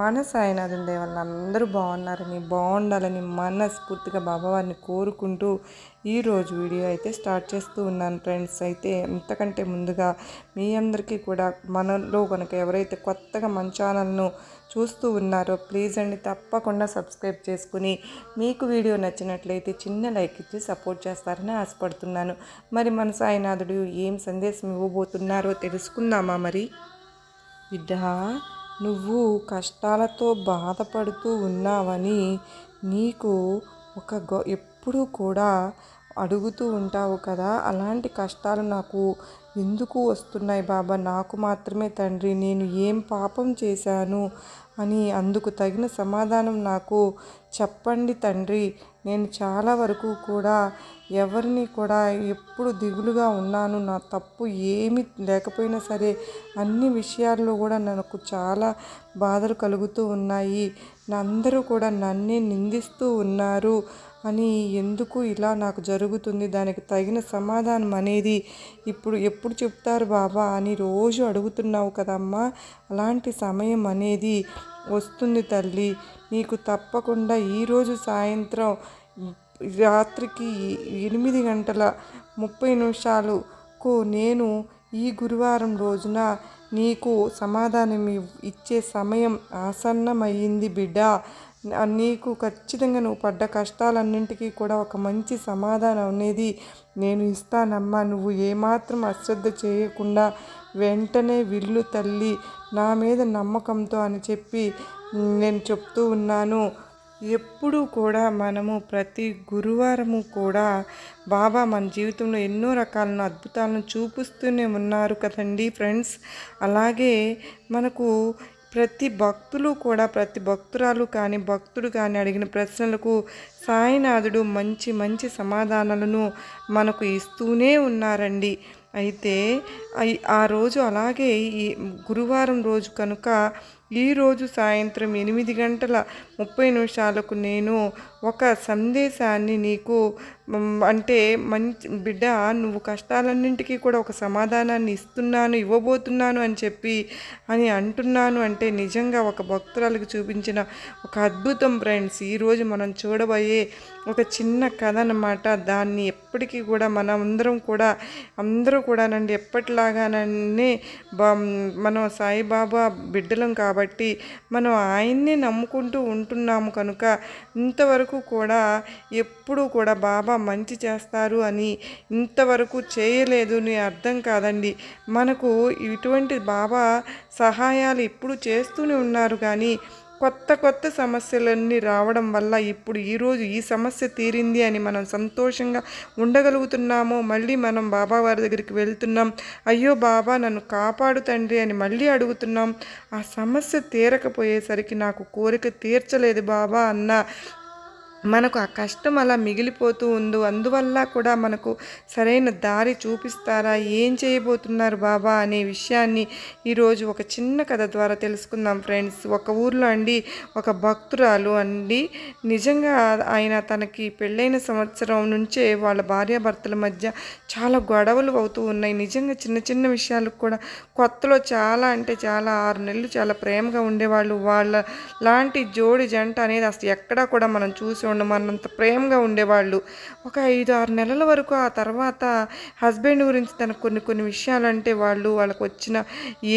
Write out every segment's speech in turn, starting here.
మన సాయినాథుని దేవల్ల అందరూ బాగున్నారని బాగుండాలని మనస్ఫూర్తిగా బాబావారిని కోరుకుంటూ ఈరోజు వీడియో అయితే స్టార్ట్ చేస్తూ ఉన్నాను ఫ్రెండ్స్. అయితే ఇంతకంటే ముందుగా మీ అందరికీ కూడా మనలో కనుక ఎవరైతే కొత్తగా మన ఛానల్ను చూస్తూ ఉన్నారో ప్లీజ్ అండి తప్పకుండా సబ్స్క్రైబ్ చేసుకుని మీకు వీడియో నచ్చినట్లయితే చిన్న లైక్ ఇచ్చి సపోర్ట్ చేస్తారని ఆశపడుతున్నాను. మరి మన సాయినాథుడు ఏం సందేశం ఇవ్వబోతున్నారో తెలుసుకుందామా మరి? బిడ్డ నువ్వు కష్టాలతో బాధపడుతూ ఉన్నావని నీకు ఒక గొ ఎప్పుడూ కూడా అడుగుతూ ఉంటావు కదా. అలాంటి కష్టాలు నాకు ఎందుకు వస్తున్నాయి బాబా? నాకు మాత్రమే తండ్రి నేను ఏం పాపం చేశాను? అని అందుకు తగిన సమాధానం నాకు చెప్పండి తండ్రి. నేను చాలా వరకు కూడా ఎవరిని కూడా ఎప్పుడు దిగులుగా ఉన్నాను నా తప్పు ఏమి లేకపోయినా సరే అన్ని విషయాల్లో కూడా నాకు చాలా బాధలు కలుగుతూ ఉన్నాయి. అందరూ కూడా నన్నే నిందిస్తూ ఉన్నారు. అని ఎందుకు ఇలా నాకు జరుగుతుంది? దానికి తగిన సమాధానం అనేది ఇప్పుడు ఎప్పుడు చెప్తారు బాబా అని రోజు అడుగుతున్నావు కదమ్మా. అలాంటి సమయం అనేది వస్తుంది తల్లి. నీకు తప్పకుండా ఈరోజు సాయంత్రం రాత్రికి ఎనిమిది గంటల ముప్పై నిమిషాలకు నేను ఈ గురువారం రోజున నీకు సమాధానం ఇచ్చే సమయం ఆసన్నమయ్యింది బిడ్డ. నీకు ఖచ్చితంగా నువ్వు పడ్డ కష్టాలన్నింటికీ కూడా ఒక మంచి సమాధానం అనేది నేను ఇస్తానమ్మా. నువ్వు ఏమాత్రం అశ్రద్ధ చేయకుండా వెంటనే విల్లు తల్లి నా మీద నమ్మకంతో అని చెప్పి నేను చెప్తూ ఉన్నాను. ఎప్పుడూ కూడా మనము ప్రతి గురువారము కూడా బాబా మన జీవితంలో ఎన్నో రకాలను అద్భుతాలను చూపిస్తూనే ఉన్నారు కదండి ఫ్రెండ్స్. అలాగే మనకు ప్రతి భక్తులు కూడా ప్రతి భక్తురాలు కానీ భక్తుడు కానీ అడిగిన ప్రశ్నలకు సాయినాథుడు మంచి మంచి సమాధానాలను మనకు ఇస్తూనే ఉన్నారండి. అయితే ఆ రోజు అలాగే ఈ గురువారం రోజు కనుక ఈరోజు సాయంత్రం ఎనిమిది గంటల ముప్పై నిమిషాలకు నేను ఒక సందేశాన్ని నీకు అంటే మంచి బిడ్డ నువ్వు కష్టాలన్నింటికీ కూడా ఒక సమాధానాన్ని ఇస్తున్నాను ఇవ్వబోతున్నాను అని చెప్పి అని అంటున్నాను అంటే నిజంగా ఒక భక్తురాలకు చూపించిన ఒక అద్భుతం ఫ్రెండ్స్. ఈరోజు మనం చూడబోయే ఒక చిన్న కథ అన్నమాట. దాన్ని ఎప్పటికీ కూడా మనం అందరం కూడా అందరూ కూడానండి ఎప్పటిలాగానే మనం సాయిబాబా బిడ్డలం కాబట్టి కాబట్టి మనం ఆయన్నే నమ్ముకుంటూ ఉంటున్నాము కనుక ఇంతవరకు కూడా ఎప్పుడూ కూడా బాబా మంచి చేస్తారు అని ఇంతవరకు చేయలేదు అని అర్థం కాదండి. మనకు ఇటువంటి బాబా సహాయాలు ఇప్పుడు చేస్తూనే ఉన్నారు కానీ కొత్త కొత్త సమస్యలన్నీ రావడం వల్ల ఇప్పుడు ఈరోజు ఈ సమస్య తీరింది అని మనం సంతోషంగా ఉండగలుగుతున్నామో మళ్ళీ మనం బాబా వారి దగ్గరికి వెళ్తున్నాం. అయ్యో బాబా నన్ను కాపాడు తండ్రి అని మళ్ళీ అడుగుతున్నాం. ఆ సమస్య తీరకపోయేసరికి నాకు కోరిక తీర్చలేదు బాబా అన్న మనకు ఆ కష్టం అలా మిగిలిపోతూ ఉందో అందువల్ల కూడా మనకు సరైన దారి చూపిస్తారా? ఏం చేయబోతున్నారు బాబా అనే విషయాన్ని ఈరోజు ఒక చిన్న కథ ద్వారా తెలుసుకుందాం ఫ్రెండ్స్. ఒక ఊర్లో అండి ఒక భక్తురాలు అండి. నిజంగా ఆయన తనకి పెళ్ళైన సంవత్సరం నుంచే వాళ్ళ భార్యాభర్తల మధ్య చాలా గొడవలు అవుతూ ఉన్నాయి. నిజంగా చిన్న చిన్న విషయాలకు కూడా కొత్తలో చాలా అంటే చాలా ఆరు నెలలు చాలా ప్రేమగా ఉండేవాళ్ళు. వాళ్ళ లాంటి జోడి జంట అనేది అసలు ఎక్కడా కూడా మనం చూసి ఉండమన్నంత ప్రేమగా ఉండేవాళ్ళు. ఒక ఐదు ఆరు నెలల వరకు ఆ తర్వాత హస్బెండ్ గురించి తనకు కొన్ని కొన్ని విషయాలు అంటే వాళ్ళు వాళ్ళకు వచ్చిన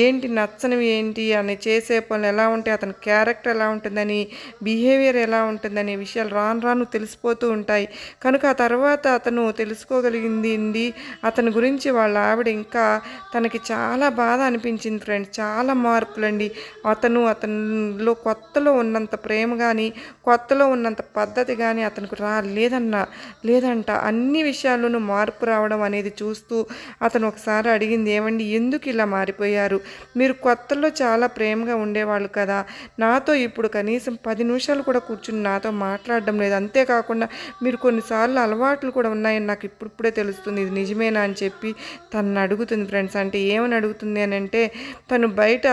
ఏంటి నచ్చనివి ఏంటి అని చేసే పనులు ఎలా ఉంటాయి అతని క్యారెక్టర్ ఎలా ఉంటుందని బిహేవియర్ ఎలా ఉంటుందనే విషయాలు రాను రాను తెలిసిపోతూ ఉంటాయి. కనుక ఆ తర్వాత అతను తెలుసుకోగలిగింది అతని గురించి వాళ్ళ ఆవిడ ఇంకా తనకి చాలా బాధ అనిపించింది ఫ్రెండ్స్. చాలా మార్పులండి. అతను అతనిలో కొత్తలో ఉన్నంత ప్రేమ కానీ కొత్తలో ఉన్నంత పద్ధతి పద్ధతి కానీ అతనికి రా లేదన్నా లేదంట. అన్ని విషయాల్లోనూ మార్పు రావడం అనేది చూస్తూ అతను ఒకసారి అడిగింది ఏమండి ఎందుకు ఇలా మారిపోయారు? మీరు కొత్తలో చాలా ప్రేమగా ఉండేవాళ్ళు కదా. నాతో ఇప్పుడు కనీసం పది నిమిషాలు కూడా కూర్చుని నాతో మాట్లాడడం లేదు. అంతేకాకుండా మీరు కొన్నిసార్లు అలవాట్లు కూడా ఉన్నాయని నాకు ఇప్పుడిప్పుడే తెలుస్తుంది. ఇది నిజమేనా? అని చెప్పి తను అడుగుతుంది ఫ్రెండ్స్. అంటే ఏమని అడుగుతుంది అని అంటే తను బయట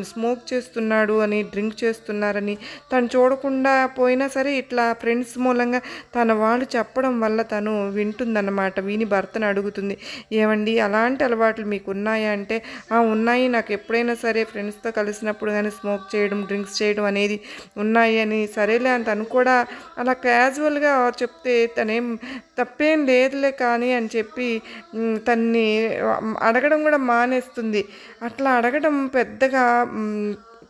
స్మోక్ చేస్తున్నాడు అని డ్రింక్ చేస్తున్నారని. తను చూడకుండా పోయినా సరే ఇట్లా ఫ్రెండ్స్ మూలంగా తన వాళ్ళు చెప్పడం వల్ల తను వింటుందన్నమాట. విని భర్తను అడుగుతుంది ఏమండి అలాంటి అలవాట్లు మీకు ఉన్నాయా అంటే "ఆ, ఉన్నాయి. నాకు ఎప్పుడైనా సరే ఫ్రెండ్స్తో కలిసినప్పుడు కానీ స్మోక్ చేయడం డ్రింక్స్ చేయడం అనేది ఉన్నాయి అని సరేలే అని తను కూడా అలా క్యాజువల్గా చెప్తే తనేం తప్పేం లేదులే కానీ అని చెప్పి తన్ని అడగడం కూడా మానేస్తుంది. అట్లా అడగడం పెద్దగా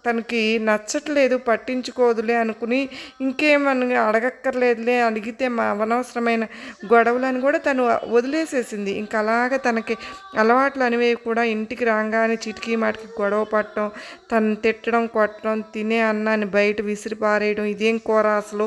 తనకి నచ్చట్లేదు పట్టించుకోదులే అనుకుని ఇంకేమని అడగక్కర్లేదులే అడిగితే మా అనవసరమైన గొడవలను కూడా తను వదిలేసేసింది. ఇంకా అలాగ తనకి అలవాట్లు అనేవి కూడా ఇంటికి రాగానే చిటికీ మాటికి గొడవ పట్టడం తను తిట్టడం కొట్టడం తినే అన్నాన్ని బయట విసిరి పారేయడం ఇదేం కూర అసలు?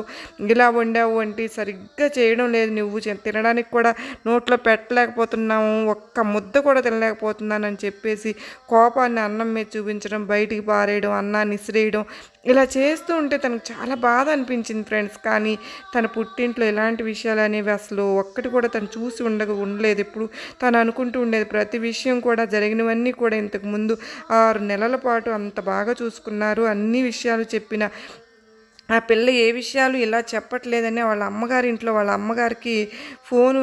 ఇలా వండావు అంటే సరిగ్గా చేయడం లేదు నువ్వు. చె- తినడానికి కూడా నోట్లో పెట్టలేకపోతున్నాము ఒక్క ముద్ద కూడా తినలేకపోతున్నానని చెప్పేసి కోపాన్ని అన్నం మీద చూపించడం బయటికి పారేయడం అన్నాన్ని ఇసిరేయడం ఇలా చేస్తూ ఉంటే తనకు చాలా బాధ అనిపించింది ఫ్రెండ్స్. కానీ తన పుట్టింట్లో ఎలాంటి విషయాలు అనేవి అసలు ఒక్కటి కూడా తను చూసి ఉండగా ఉండలేదు. ఎప్పుడు తను అనుకుంటూ ఉండేది ప్రతి విషయం కూడా జరిగినవన్నీ కూడా ఇంతకు ముందు ఆరు నెలల పాటు అంత బాగా చూసుకున్నారు. అన్ని విషయాలు చెప్పిన ఆ పిల్ల ఏ విషయాలు ఇలా చెప్పట్లేదని వాళ్ళ అమ్మగారి ఇంట్లో వాళ్ళ అమ్మగారికి ఫోను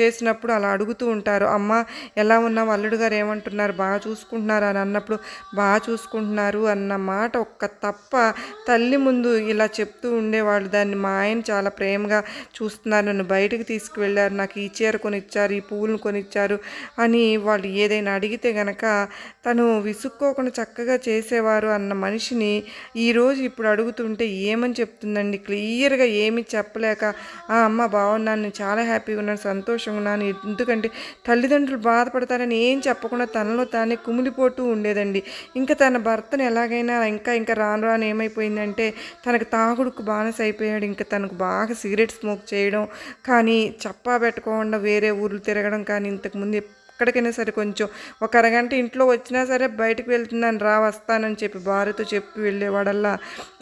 చేసినప్పుడు అలా అడుగుతూ ఉంటారు. అమ్మ ఎలా ఉన్నావు? అల్లుడు గారు ఏమంటున్నారు? బాగా చూసుకుంటున్నారు? అని అన్నప్పుడు బాగా చూసుకుంటున్నారు అన్న మాట ఒక్క తప్ప తల్లి ముందు ఇలా చెప్తూ ఉండేవాళ్ళు. దాన్ని మా ఆయన చాలా ప్రేమగా చూస్తున్నారు. నన్ను బయటకు తీసుకువెళ్ళారు. నాకు ఈ చీర కొనిచ్చారు. ఈ పువ్వులను కొనిచ్చారు అని వాళ్ళు ఏదైనా అడిగితే గనక తను విసుక్కోకుండా చక్కగా చేసేవారు అన్న మనిషిని ఈరోజు ఇప్పుడు అడుగు అడుగుతుంటే ఏమని చెప్తుందండి? క్లియర్గా ఏమీ చెప్పలేక ఆ అమ్మ బాగున్నాను నేను చాలా హ్యాపీగా ఉన్నాను సంతోషంగా ఉన్నాను ఎందుకంటే తల్లిదండ్రులు బాధపడతారని ఏం చెప్పకుండా తనలో తానే కుమిలిపోతూ ఉండేదండి. ఇంకా తన భర్తను ఎలాగైనా ఇంకా ఇంకా రాను రాను ఏమైపోయిందంటే తనకు తాగుడుకు బానిస అయిపోయాడు. ఇంకా తనకు బాగా సిగరెట్ స్మోక్ చేయడం కానీ చప్పా పెట్టకుండా వేరే ఊర్లు తిరగడం కానీ ఇంతకుముందు ఎక్కడికైనా సరే కొంచెం ఒక అరగంట ఇంట్లో వచ్చినా సరే బయటకు వెళ్తున్నాను రా వస్తానని చెప్పి భార్యతో చెప్పి వెళ్ళేవాడల్లా.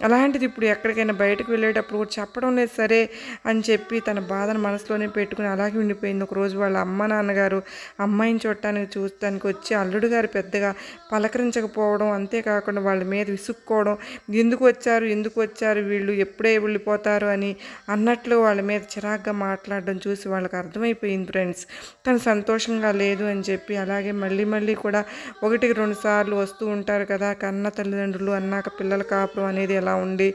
అలాంటిది ఇప్పుడు ఎక్కడికైనా బయటకు వెళ్ళేటప్పుడు కూడా చెప్పడం లేదు సరే అని చెప్పి తన బాధను మనసులోనే పెట్టుకుని అలాగే ఉండిపోయింది. ఒకరోజు వాళ్ళ అమ్మ నాన్నగారు అమ్మాయిని చూడటానికి చూస్తానికి వచ్చి అల్లుడు గారు పెద్దగా పలకరించకపోవడం అంతేకాకుండా వాళ్ళ మీద విసుక్కోవడం ఎందుకు వచ్చారు ఎందుకు వచ్చారు వీళ్ళు ఎప్పుడే వెళ్ళిపోతారు అని అన్నట్లు వాళ్ళ మీద చిరాగ్గా మాట్లాడడం చూసి వాళ్ళకి అర్థమైపోయింది ఫ్రెండ్స్. తను సంతోషంగా లేదు అని చెప్పి అలాగే మళ్ళీ మళ్ళీ కూడా ఒకటికి రెండు సార్లు వస్తూ ఉంటారు కదా కన్న తల్లిదండ్రులు అన్నాక పిల్లల కాపురం అనేది ఎలా ఉండి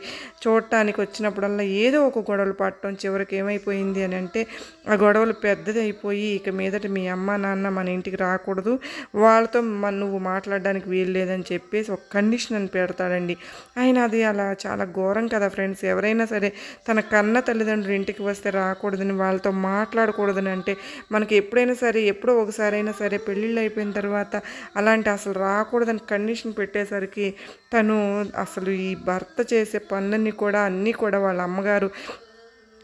చూడటానికి వచ్చినప్పుడల్లా ఏదో ఒక గొడవలు పట్టడం చివరికి ఏమైపోయింది అని అంటే ఆ గొడవలు పెద్దది అయిపోయి ఇక మీదట మీ అమ్మ నాన్న మన ఇంటికి రాకూడదు వాళ్ళతో మన నువ్వు మాట్లాడడానికి వీలు లేదని చెప్పేసి ఒక కండిషన్ అని పెడతాడండి. ఆయన అది అలా చాలా ఘోరం కదా ఫ్రెండ్స్. ఎవరైనా సరే తన కన్న తల్లిదండ్రులు ఇంటికి వస్తే రాకూడదని వాళ్ళతో మాట్లాడకూడదని అంటే మనకి ఎప్పుడైనా సరే ఎప్పుడో ఒకసారి అయినా సరే పెళ్ళిళ్ళు అయిపోయిన తర్వాత అలాంటి అసలు రాకూడదని కండిషన్ పెట్టేసరికి తను అసలు ఈ భర్త చేసే పనులన్నీ కూడా అన్నీ కూడా వాళ్ళ అమ్మగారు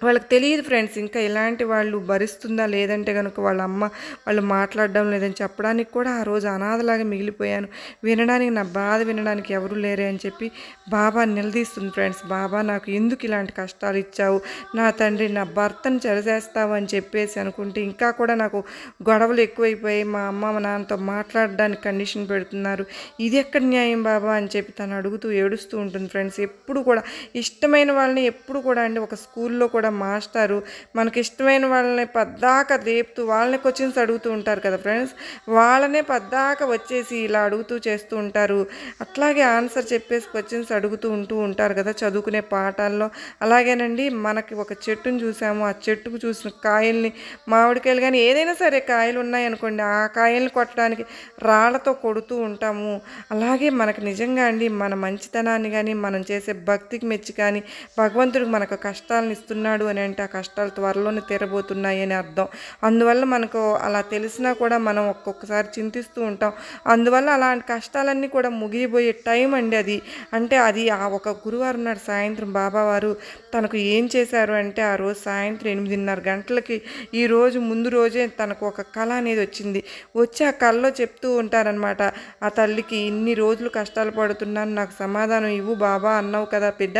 వాళ్ళకి తెలియదు ఫ్రెండ్స్ ఇంకా ఇలాంటి వాళ్ళు భరిస్తుందా లేదంటే కనుక వాళ్ళ అమ్మ వాళ్ళు మాట్లాడడం లేదని చెప్పడానికి కూడా ఆ రోజు అనాథలాగా మిగిలిపోయాను. వినడానికి నా బాధ వినడానికి ఎవరు లేరే అని చెప్పి బాబా నిలదీస్తుంది ఫ్రెండ్స్. బాబా నాకు ఎందుకు ఇలాంటి కష్టాలు ఇచ్చావు? నా తండ్రి నా భర్తను చెరసేస్తావు అని చెప్పేసి అనుకుంటే ఇంకా కూడా నాకు గొడవలు ఎక్కువైపోయి మా అమ్మ మా నాన్నతో మాట్లాడడానికి కండిషన్ పెడుతున్నారు. ఇది ఎక్కడ న్యాయం బాబా అని చెప్పి తను అడుగుతూ ఏడుస్తూ ఉంటుంది ఫ్రెండ్స్. ఎప్పుడు కూడా ఇష్టమైన వాళ్ళని ఎప్పుడు కూడా అండి ఒక స్కూల్లో కూడా మాస్టారు. మనకి ఇష్టమైన వాళ్ళని పద్దాక లేపుతూ వాళ్ళని క్వశ్చన్స్ అడుగుతూ ఉంటారు కదా ఫ్రెండ్స్ వాళ్ళనే పద్దాక వచ్చేసి ఇలా అడుగుతూ చేస్తూ ఉంటారు. అట్లాగే ఆన్సర్ చెప్పేసి క్వశ్చన్స్ అడుగుతూ ఉంటూ ఉంటారు కదా చదువుకునే పాఠాల్లో. అలాగేనండి మనకి ఒక చెట్టును చూసాము. ఆ చెట్టుకు చూసిన కాయల్ని మామిడికాయలు కానీ ఏదైనా సరే కాయలు ఉన్నాయనుకోండి ఆ కాయల్ని కొట్టడానికి రాళ్ళతో కొడుతూ ఉంటాము. అలాగే మనకు నిజంగా అండి మన మంచితనాన్ని కానీ మనం చేసే భక్తికి మెచ్చి కానీ భగవంతుడు మనకు కష్టాలను ఇస్తున్నాడు. అని అంటే ఆ కష్టాలు త్వరలోనే తీరబోతున్నాయి అని అర్థం. అందువల్ల మనకు అలా తెలిసినా కూడా మనం ఒక్కొక్కసారి చింతిస్తూ ఉంటాం. అందువల్ల అలాంటి కష్టాలన్నీ కూడా ముగియబోయే టైం అండి అది. అంటే అది ఆ ఒక గురువారం నాడు సాయంత్రం బాబావారు తనకు ఏం చేశారు అంటే ఆ రోజు సాయంత్రం ఎనిమిదిన్నర గంటలకి ఈ రోజు ముందు రోజే తనకు ఒక కళ అనేది వచ్చింది. వచ్చి ఆ కళలో చెప్తూ ఉంటారనమాట ఆ తల్లికి ఇన్ని రోజులు కష్టాలు పడుతున్నాను నాకు సమాధానం ఇవ్వు బాబా అన్నావు కదా బిడ్డ.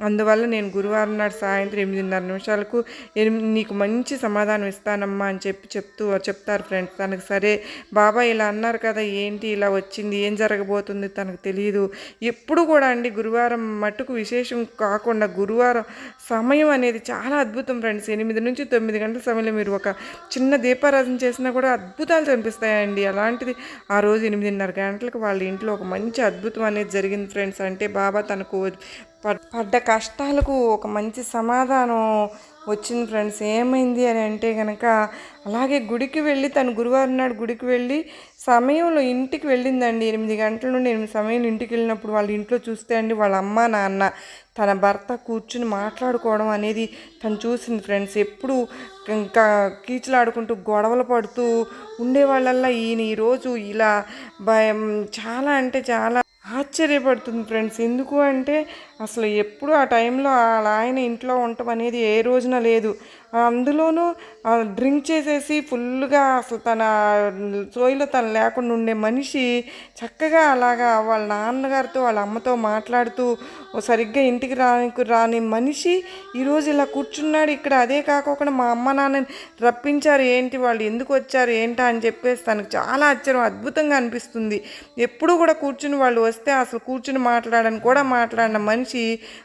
అందువల్ల నేను గురువారం నాడు సాయంత్రం ఎనిమిదిన్నర నిమిషాలకు ఎనిమిది నీకు మంచి సమాధానం ఇస్తానమ్మా అని చెప్పి చెప్తూ చెప్తారు ఫ్రెండ్స్. తనకు సరే బాబా ఇలా అన్నారు కదా ఏంటి ఇలా వచ్చింది ఏం జరగబోతుంది తనకు తెలియదు ఎప్పుడు కూడా అండి గురువారం మట్టుకు విశేషం కాకుండా గురువారం సమయం అనేది చాలా అద్భుతం ఫ్రెండ్స్. ఎనిమిది నుంచి తొమ్మిది గంటల సమయంలో మీరు ఒక చిన్న దీపారాధన చేసినా కూడా అద్భుతాలు కనిపిస్తాయండి. అలాంటిది ఆ రోజు ఎనిమిదిన్నర గంటలకు వాళ్ళ ఇంట్లో ఒక మంచి అద్భుతం అనేది జరిగింది ఫ్రెండ్స్. అంటే బాబా తనకు పడ్డ కష్టాలకు ఒక మంచి సమాధానం వచ్చింది ఫ్రెండ్స్. ఏమైంది అని అంటే కనుక అలాగే గుడికి వెళ్ళి తను గురువారం నాడు గుడికి వెళ్ళి సమయంలో ఇంటికి వెళ్ళిందండి. ఎనిమిది గంటల నుండి ఎనిమిది సమయంలో ఇంటికి వెళ్ళినప్పుడు వాళ్ళ ఇంట్లో చూస్తే అండి వాళ్ళ అమ్మ నాన్న తన భర్త కూర్చుని మాట్లాడుకోవడం అనేది తను చూసింది ఫ్రెండ్స్. ఎప్పుడు ఇంకా కీచులాడుకుంటూ గొడవలు పడుతూ ఉండేవాళ్ళల్లా ఈయన ఈరోజు ఇలా భయం చాలా అంటే చాలా ఆశ్చర్యపడుతుంది ఫ్రెండ్స్. ఎందుకు అంటే అసలు ఎప్పుడు ఆ టైంలో వాళ్ళ ఆయన ఇంట్లో ఉండటం అనేది ఏ రోజున లేదు. అందులోనూ డ్రింక్ చేసేసి ఫుల్గా అసలు తన సోయిలో తను లేకుండా ఉండే మనిషి చక్కగా అలాగా వాళ్ళ నాన్నగారితో వాళ్ళ అమ్మతో మాట్లాడుతూ సరిగ్గా ఇంటికి రాని రాని మనిషి ఈరోజు ఇలా కూర్చున్నాడు. ఇక్కడ అదే కాకుండా మా అమ్మ నాన్నని రప్పించారు. ఏంటి వాళ్ళు ఎందుకు వచ్చారు? ఏంటా అని చెప్పేసి తనకు చాలా ఆశ్చర్యం అద్భుతంగా అనిపిస్తుంది. ఎప్పుడు కూడా కూర్చుని వాళ్ళు వస్తే అసలు కూర్చుని మాట్లాడని కూడా మాట్లాడిన మనిషి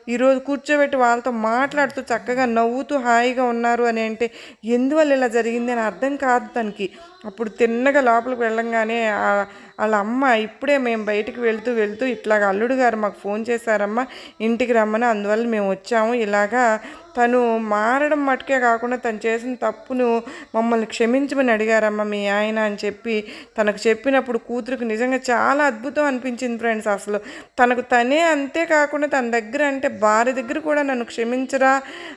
ఈరోజు కూర్చోబెట్టి వాళ్ళతో మాట్లాడుతూ చక్కగా నవ్వుతూ హాయిగా ఉన్నారు అని అంటే ఎందువల్ల ఇలా జరిగింది అని అర్థం కాదు తనకి. అప్పుడు తిన్నగా లోపలికి వెళ్ళంగానే వాళ్ళ అమ్మ ఇప్పుడే మేము బయటికి వెళ్తూ వెళ్తూ ఇట్లాగ అల్లుడు గారు మాకు ఫోన్ చేశారమ్మా ఇంటికి రమ్మని అందువల్ల మేము వచ్చాము. ఇలాగా తను మారడం మటుకే కాకుండా తను చేసిన తప్పును మమ్మల్ని క్షమించమని అడిగారమ్మ మీ ఆయన అని చెప్పి తనకు చెప్పినప్పుడు కూతురుకు నిజంగా చాలా అద్భుతం అనిపించింది ఫ్రెండ్స్ అసలు. తనకు తనే అంతే కాకుండా తన దగ్గర అంటే భార్య దగ్గర కూడా నన్ను క్షమించరా?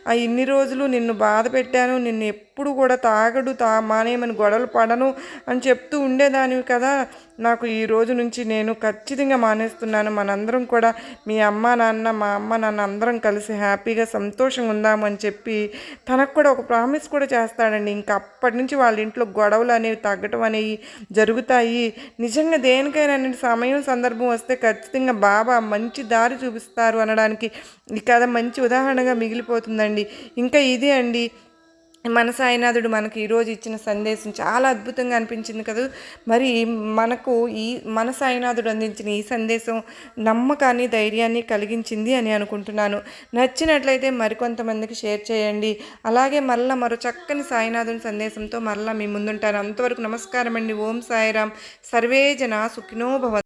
ఆ ఇన్ని రోజులు నిన్ను బాధ పెట్టాను నిన్ను ఎప్పుడు కూడా తాగడు తా మానేయమని గొడవలు పడను అని చెప్తూ ఉండేదానివి కదా. నాకు ఈ రోజు నుంచి నేను ఖచ్చితంగా మానేస్తున్నాను. మనందరం కూడా మీ అమ్మ నాన్న మా అమ్మ నాన్న అందరం కలిసి హ్యాపీగా సంతోషంగా ఉందామని చెప్పి తనకు కూడా ఒక ప్రామిస్ కూడా చేస్తాడండి. ఇంకా అప్పటి నుంచి వాళ్ళ ఇంట్లో గొడవలు అనేవి తగ్గటం అనేవి జరుగుతాయి. నిజంగా దేనికైనా సమయం సందర్భం వస్తే ఖచ్చితంగా బాబా మంచి దారి చూపిస్తారు అనడానికి ఈ కథ మంచి ఉదాహరణగా మిగిలిపోతుందండి. ఇంకా ఇదే అండి మన సాయినాథుడు మనకు ఈరోజు ఇచ్చిన సందేశం చాలా అద్భుతంగా అనిపించింది కదా. మరి మనకు ఈ మన సాయినాథుడు అందించిన ఈ సందేశం నమ్మకాన్ని ధైర్యాన్ని కలిగించింది అని అనుకుంటున్నాను. నచ్చినట్లయితే మరికొంతమందికి షేర్ చేయండి. అలాగే మరలా మరో చక్కని సాయినాథుని సందేశంతో మరలా మీ ముందుంటాను. అంతవరకు నమస్కారం అండి ఓం సాయిరామ్. సర్వే జన సుఖినో భవ